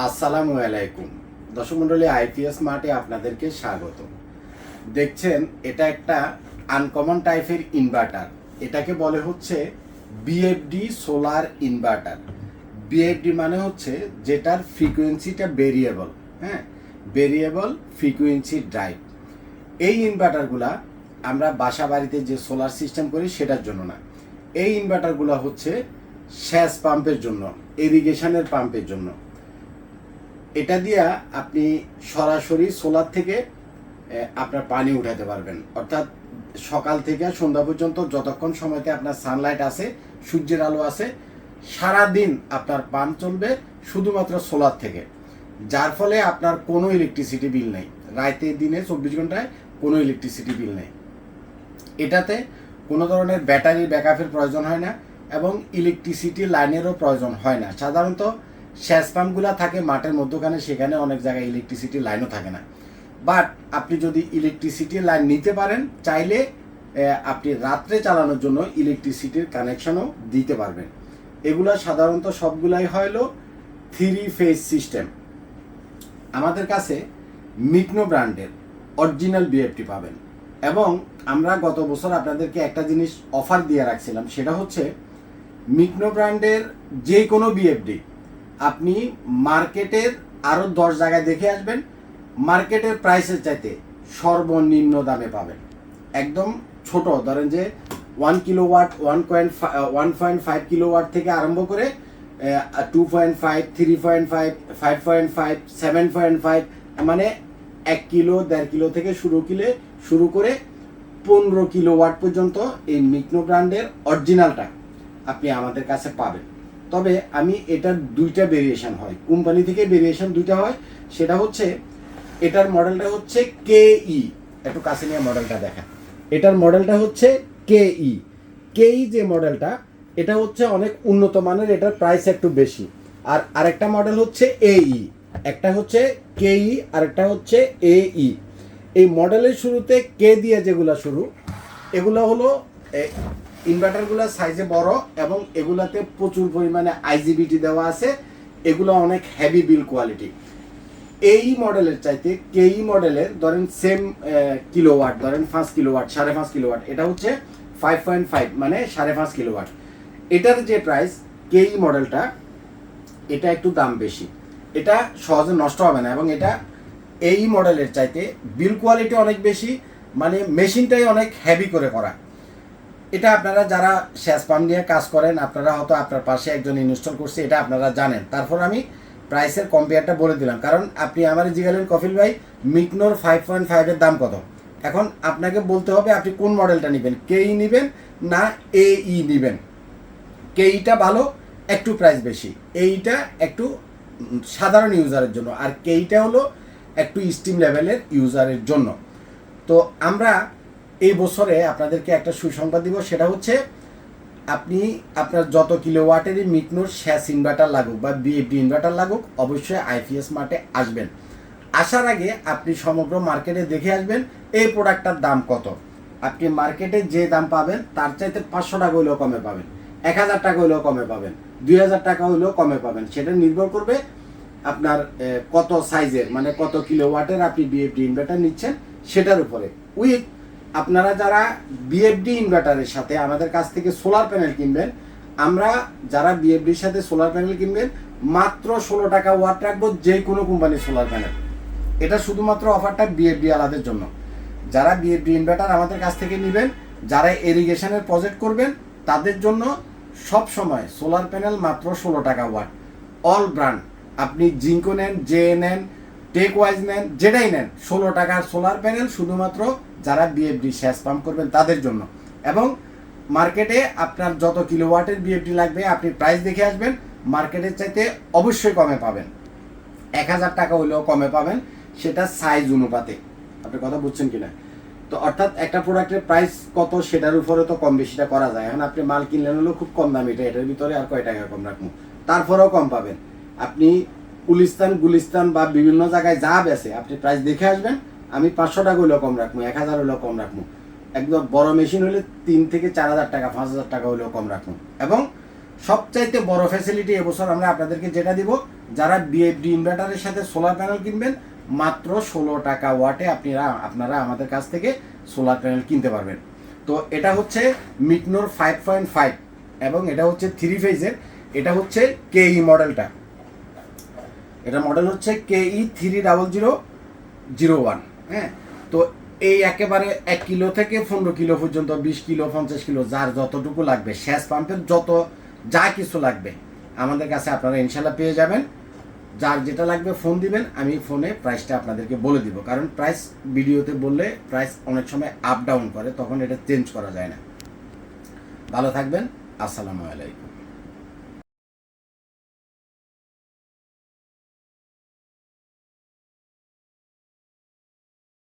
আসসালামু আলাইকুম। দর্শক মন্ডলী, আইপিএস মার্টে আপনাদেরকে স্বাগত। দেখছেন, এটা একটা আনকমন টাইপের ইনভার্টার এটাকে বলে হচ্ছে বিএফডি সোলার ইনভার্টার বিএফডি মানে হচ্ছে যেটার ফ্রিকোয়েন্সিটা ভেরিয়েবল হ্যাঁ? ভেরিয়েবল ফ্রিকোয়েন্সি ড্রাইভ এই ইনভার্টারগুলা আমরা বাসা বাড়িতে যে সোলার সিস্টেম করি, সেটার জন্য না। এই ইনভার্টারগুলো হচ্ছে সেচ পাম্পের জন্য ইরিগেশনের পাম্পের জন্য। এটা দিয়া আপনি সরাসরি সোলার থেকে আপনার পানি উঠাতে পারবেন। অর্থাৎ সকাল থেকে সন্ধ্যা পর্যন্ত যতক্ষণ সময়তে আপনার সানলাইট আছে, সূর্যের আলো আছে সারা দিন আপনার পাম্প চলবে শুধুমাত্র সোলার থেকে। যার ফলে আপনার কোনো ইলেকট্রিসিটি বিল নেই। রাতে দিনে, চব্বিশ ঘন্টায় কোনো ইলেকট্রিসিটি বিল নেই। এটাতে কোনো ধরনের ব্যাটারি ব্যাকআপের প্রয়োজন হয় না এবং ইলেকট্রিসিটি লাইনেরও প্রয়োজন হয় না। সাধারণত সেচ পাম্পগুলো থাকে মাঠের মধ্যখানে, সেখানে অনেক জায়গায় ইলেকট্রিসিটি লাইনও থাকে না। বাট আপনি যদি ইলেকট্রিসিটি লাইন নিতে পারেন, চাইলে আপনি রাত্রে চালানোর জন্য ইলেকট্রিসিটির কানেকশনও দিতে পারবেন। এগুলো সাধারণত সবগুলাই হলো থ্রি ফেজ সিস্টেম আমাদের কাছে মিকনো ব্র্যান্ডের অরিজিনাল বিএফটি পাবেন। এবং আমরা গত বছর আপনাদেরকে একটা জিনিস অফার দিয়ে রাখছিলাম, সেটা হচ্ছে মিকনো ব্র্যান্ডের যে কোনো বিএফডি আপনি মার্কেটের আরও দশ জায়গায় দেখে আসবেন, মার্কেটের প্রাইসের চাইতে সর্বনিম্ন দামে পাবেন। একদম ছোট, ধরেন যে one kilo watt one point one point five kilo watt থেকে আরম্ভ করে two point five three point five five point five seven point five মানে এক কিলো, দেড় কিলো থেকে শুরু কিলে, শুরু করে পনেরো কিলো ওয়াট পর্যন্ত এই মিকনো ব্র্যান্ডের অরিজিনালটা আপনি আমাদের কাছে পাবেন। তবে আমি এটার দুইটা ভেরিয়েশন হয়। কোম্পানি থেকে ভেরিয়েশন দুইটা হয়, সেটা হচ্ছে এটার মডেলটা হচ্ছে কে ই একটু কাছে নিয়ে মডেলটা দেখা এটার মডেলটা হচ্ছে কে ই কে ই যে মডেলটা এটা হচ্ছে অনেক উন্নত মানের, এটার প্রাইস একটু বেশি। আর আরেকটা মডেল হচ্ছে এই একটা হচ্ছে কে ই আরেকটা হচ্ছে এ ই এই মডেলের শুরুতে কে দিয়ে যেগুলা শুরু, এগুলো হলো ইনভার্টারগুলো সাইজে বড় এবং এগুলাতে প্রচুর পরিমাণে আইজিবিটি দেওয়া আছে। এগুলো অনেক হেভি বিল কোয়ালিটি এই মডেলের চাইতে কেই মডেলের ধরেন সেম কিলোওয়াট ধরেন পাঁচ কিলোওয়াট সাড়ে পাঁচ কিলোওয়াট এটা হচ্ছে ফাইভ পয়েন্ট ফাইভ মানে সাড়ে পাঁচ কিলোওয়াট এটার যে প্রাইস কেই মডেলটা এটা একটু দাম বেশি। এটা সহজে নষ্ট হবে না এবং এটা এই মডেলের চাইতে বিল কোয়ালিটি অনেক বেশি মানে মেশিনটাই অনেক হেভি করে করা। এটা আপনারা যারা শেষ পাম্প নিয়ে কাজ করেন, আপনারা হয়তো আপনার পাশে একজন ইনস্টল করছে, এটা আপনারা জানেন। তারপর আমি প্রাইসের কম্পেয়ারটা বলে দিলাম। কারণ আপনি আমার জিগালেন কফিল ভাই, মিকনোর ফাইভ পয়েন্ট ফাইভের দাম কত? এখন আপনাকে বলতে হবে আপনি কোন মডেলটা নেবেন, কেই নেবেন না এ ই নেবেন। কেইটা ভালো, একটু প্রাইস বেশি। এইটা একটু সাধারণ ইউজারের জন্য। আর কেইটা হলো একটু স্টিম লেভেলের ইউজারের জন্য। তো আমরা এই বছরে আপনাদেরকে একটা সুসংবাদ দিব, সেটা হচ্ছে আপনি আপনার যত কিলো কিলোওয়াটেরই মিকনোর শেষ ইনভার্টার লাগুক বা বিএফডি ইনভার্টার লাগুক, অবশ্যই আইপিএস মার্টে আসবেন। আসার আগে আপনি সমগ্র মার্কেটে দেখে আসবেন এই প্রোডাক্টটার দাম কত। আপনি মার্কেটে যে দাম পাবেন, তার চাইতে পাঁচশো টাকা হলেও কমে পাবেন, এক হাজার টাকা হলেও কমে পাবেন, দুই হাজার টাকা হলেও কমে পাবেন। সেটা নির্ভর করবে আপনার কত সাইজের মানে কত কিলোওয়াটের আপনি বিএফডি ইনভার্টার নিচ্ছেন, সেটার উপরে। উইথ আপনারা যারা বিএফডি ইনভার্টারের সাথে আমাদের কাছ থেকে সোলার প্যানেল কিনবেন, আমরা যারা বিএফডির সাথে সোলার প্যানেল কিনবেন, মাত্র ষোলো টাকা ওয়াট রাখব যে কোনো কোম্পানির সোলার প্যানেল এটা শুধুমাত্র অফারটা বিএফডি আলাদের জন্য। যারা বিএফডি ইনভার্টার আমাদের কাছ থেকে নেবেন, যারা এরিগেশনের প্রজেক্ট করবেন, তাদের জন্য সব সময় সোলার প্যানেল মাত্র ষোলো টাকা ওয়াট। অল ব্র্যান্ড আপনি জিঙ্কো নেন জে নেন টেক ওয়াইজ নেন, যেটাই নেন, ষোলো টাকার সোলার প্যানেল শুধুমাত্র যারা বিএফডি শেষ পাম্প করবেন তাদের জন্য। এবং মার্কেটে আপনার যত কিলোওয়াটের বিএফডি লাগবে, আপনি প্রাইস দেখে আসবেন, মার্কেটের চাইতে অবশ্যই কমে পাবেন। এক হাজার টাকা হলেও কমে পাবেন, সেটা সাইজ অনুপাতে। আপনি কথা বুঝছেন কি না তো অর্থাৎ একটা প্রোডাক্টের প্রাইস কত, সেটার উপরে তো কম বেশিটা করা যায়। এখন আপনি মাল কিনলেন হলেও খুব কম দাম, এটা এটার ভিতরে আর কয় টাকা কম রাখব? তারপরেও কম পাবেন। আপনি গুলিস্তান গুলিস্তান বা বিভিন্ন জায়গায় যা বেছে আপনি প্রাইস দেখে আসবেন আমি পাঁচশো টাকা হলেও কম রাখব এক হাজার হলেও কম রাখব একদম বড় মেশিন হলে তিন থেকে চার হাজার টাকা, পাঁচ হাজার টাকা হলেও কম রাখব এবং সবচাইতে বড় ফ্যাসিলিটি এবছর আমরা আপনাদেরকে যেটা দিব, যারা বিএফডি ইনভার্টারের সাথে সোলার প্যানেল কিনবেন, মাত্র ষোলো টাকা ওয়াটে আপনারা আপনারা আমাদের কাছ থেকে সোলার প্যানেল কিনতে পারবেন। তো এটা হচ্ছে মিটনোর ফাইভ পয়েন্ট ফাইভ এবং এটা হচ্ছে থ্রি ফেজের এটা হচ্ছে কেই মডেলটা এটা মডেল হচ্ছে K three double zero zero one হ্যাঁ? তো এই একেবারে এক কিলো থেকে পনেরো কিলো পর্যন্ত, বিশ কিলো, পঞ্চাশ কিলো, যার যতটুকু লাগবে শ্যাস পাম্পের যত, যা কিছু লাগবে, আমাদের কাছে আপনারা ইনশাল্লাহ পেয়ে যাবেন। যার যেটা লাগবে ফোন দিবেন, আমি ফোনে প্রাইসটা আপনাদেরকে বলে দিব। কারণ প্রাইস ভিডিওতে বললে প্রাইস অনেক সময় আপ ডাউন করে, তখন এটা চেঞ্জ করা যায় না। ভালো থাকবেন, আসসালামু আলাইকুম।